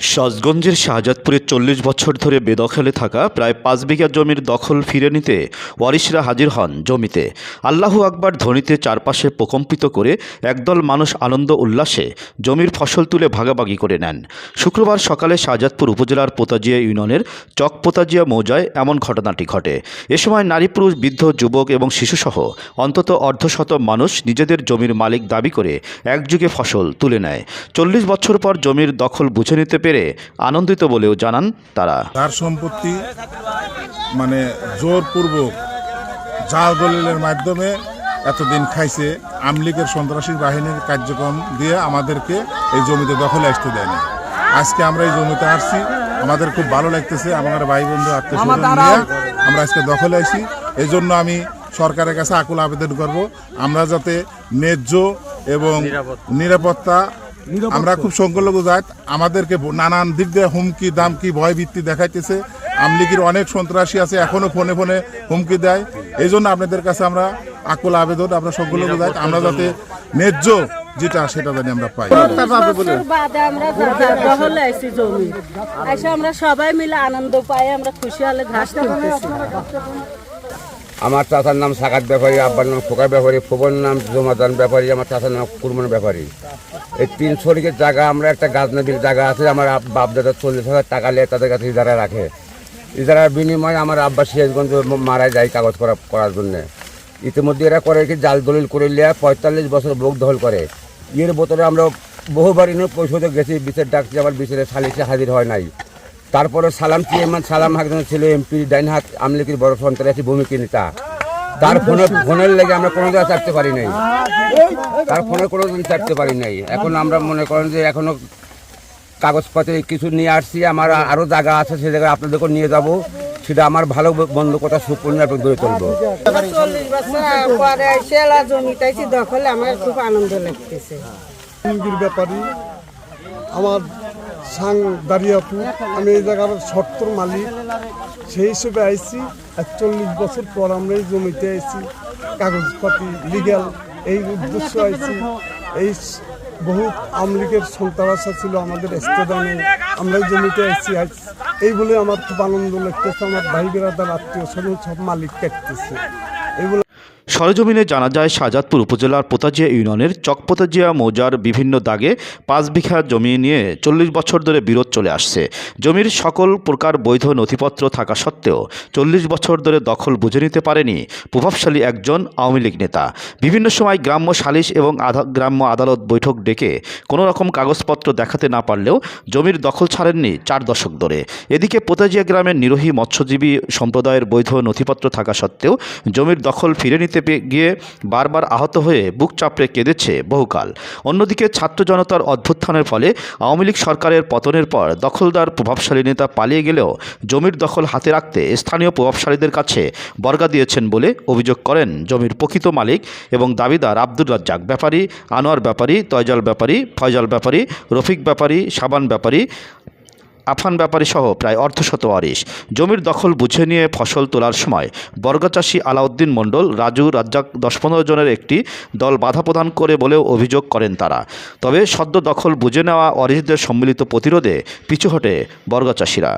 সাজগঞ্জের শাহজাদপুরে চল্লিশ বছর ধরে বেদখলে থাকা প্রায় পাঁচ বিঘা জমির দখল ফিরে নিতে ওয়ারিশরা হাজির হন জমিতে। আল্লাহু আকবার ধ্বনিতে চারপাশে প্রকম্পিত করে একদল মানুষ আনন্দ উল্লাসে জমির ফসল তুলে ভাগাভাগি করে নেন। শুক্রবার সকালে শাহজাদপুর উপজেলার পোতাজিয়া ইউনিয়নের চক পোতাজিয়া মৌজায় এমন ঘটনাটি ঘটে। এ সময় নারী পুরুষ, বৃদ্ধ, যুবক এবং শিশুসহ অন্তত অর্ধশত মানুষ নিজেদের জমির মালিক দাবি করে একযুগে ফসল তুলে নেয়। চল্লিশ বছর পর জমির দখল বুঝে নিতে পেরে আনন্দিত বলেও জানান তারা। তার সম্পত্তি মানে জোরপূর্বক জাল দলিলের মাধ্যমে এতদিন খাইছে আমলিগের সন্ত্রাসী বাহিনীর কার্যক্রম দিয়ে আমাদেরকে এই জমিতে দখলে আসতে দেয়নি। আজকে আমরা এই জমিতে আসছি আমাদের খুব ভালো লাগতেছে আমার ভাই বন্ধু আত্মীয় আমরা আজকে দখলে আসি এই জন্য আমি সরকারের কাছে আকুল আবেদন করব আমরা যাতে ন্যায্য এবং নিরাপত্তা আমরা খুব সংখ্যালঘু জাত। আমাদেরকে নানান দিক দিয়ে হুমকি দামকি ভয় ভিত্তি দেখাইতেছে। আমলিগির অনেক সন্ত্রাসী আছে এখনও ফোনে ফোনে হুমকি দেয়। এই জন্য আপনাদের কাছে আমরা আকুল আবেদন আমরা সংখ্যালঘু জাত। আমরা যাতে ন্যায্য যেটা সেটা জানি আমরা পাই। আমরা দখলে আইছি জমি। এসে আমরা সবাই মিলে আনন্দ পাই আমরা খুশি হলে ঘাস আমার চাচার নাম সাকাত ব্যাপারী, আব্বার নাম খোকার ব্যাপারী ফুবর নাম জমাদান ব্যাপারী, আমার চাচার নাম কুরমান ব্যাপারী। এই তিন শরিকের জায়গা, আমরা একটা গাছ নদীর জায়গা আছে, আমার বাপ দাদা চল্লিশ হাজার টাকা নিয়ে তাদের কাছে ইজারা রাখে। ইজারার বিনিময়ে আমার আব্বা সিরাজগঞ্জ মারা যায় কাগজ করা করার জন্য। ইতিমধ্যে এরা করে কি জাল দলিল করে নিয়ে পঁয়তাল্লিশ বছর বুক দখল করে। এর বোতলে আমরা বহুবার পরিশোধে গেছি, বিচার ডাকছি, আবার বিচারে সালিশে হাজির হয় নাই। তারপরে সালাম চেয়ারম্যান সালাম একজন ছিল এমপি ডাইন হাত আমলিকির বড় সন্ত্রাসী ভূমিকা নেতা? তার ফোনে ফোনের লেগে আমরা কোনো জায়গায় চাটতে পারি নাই। তার ফোনে কোনো দিন চাটতে পারি নাই। এখন আমরা মনে করেন যে এখনও কাগজপত্রে কিছু নিয়ে আসছি আমার আরও জায়গা আছে সে জায়গায় আপনাদেরকে নিয়ে যাব। সেটা আমার ভালো বন্ধু কথা সুপূর্ণ গড়ে তুলবো চল্লিশ বছর পরে এসে এলা দখলে আমার খুব আনন্দ লাগতেছে। আমার সাং দাঁড়িয়াপুর আমি এই জায়গার সত্তর মালিক। সেই হিসেবে আইছি। একচল্লিশ বছর পর আমরা এই জমিতে আইছি। কাগজপাতি লিগ্যাল এই উদ্দেশ্য আইছি। এই বহুত আমলিগের সন্ত্রাসা ছিল আমাদের স্টেডিয়ামে। আমরা জমিতে আইছি। আজ এই বলে আমার খুব আনন্দ লাগতেছে। আমার ভাই বেড়াদার আত্মীয় স্বজন সব মালিক কাটতেছে। এই বলে সরজমিনে জানা যায়, শাহজাদপুর উপজেলার পোতাজিয়া ইউনিয়নের চকপোতাজিয়া মৌজার বিভিন্ন দাগে পাঁচ বিঘা জমি নিয়ে চল্লিশ বছর ধরে বিরোধ চলে আসছে। জমির সকল প্রকার বৈধ নথিপত্র থাকা সত্ত্বেও চল্লিশ বছর ধরে দখল বুঝে নিতে পারেনি প্রভাবশালী একজন আওয়ামী লীগ নেতা। বিভিন্ন সময় গ্রাম্য সালিশ এবং গ্রাম্য আদালত বৈঠক ডেকে কোনো রকম কাগজপত্র দেখাতে না পারলেও জমির দখল ছাড়েননি চার দশক ধরে। এদিকে পোতাজিয়া গ্রামের নিরোহী মৎস্যজীবী সম্প্রদায়ের বৈধ নথিপত্র থাকা সত্ত্বেও জমির দখল ফিরে নিতে গিয়ে বারবার আহত হয়ে বুক চাপড়ে কেঁদেছে বহুকাল। অন্যদিকে ছাত্র জনতার অভ্যুত্থানের ফলে আওয়ামী লীগ সরকারের পতনের পর দখলদার প্রভাবশালী নেতা পালিয়ে গেলেও জমির দখল হাতে রাখতে স্থানীয় প্রভাবশালীদের কাছে বর্গা দিয়েছেন বলে অভিযোগ করেন জমির প্রকৃত মালিক এবং দাবিদার আব্দুর রাজ্জাক। ব্যাপারী, আনোয়ার ব্যাপারী, তয়জাল ব্যাপারী, ফয়জাল ব্যাপারী, রফিক ব্যাপারী, সাবান ব্যাপারী আফান ব্যাপারী সহ প্রায় অর্ধশত ওয়ারিশ জমির দখল বুঝে নিয়ে ফসল তোলার সময় বর্গচাষী আলাউদ্দিন মণ্ডল, রাজু রাজ্জাক দশ পনেরো জনের একটি দল বাধা প্রদান করে বলেও অভিযোগ করেন তারা। তবে সদ্য দখল বুঝে নেওয়া ওয়ারিশদের সম্মিলিত প্রতিরোধে পিছু হটে বর্গাচাষীরা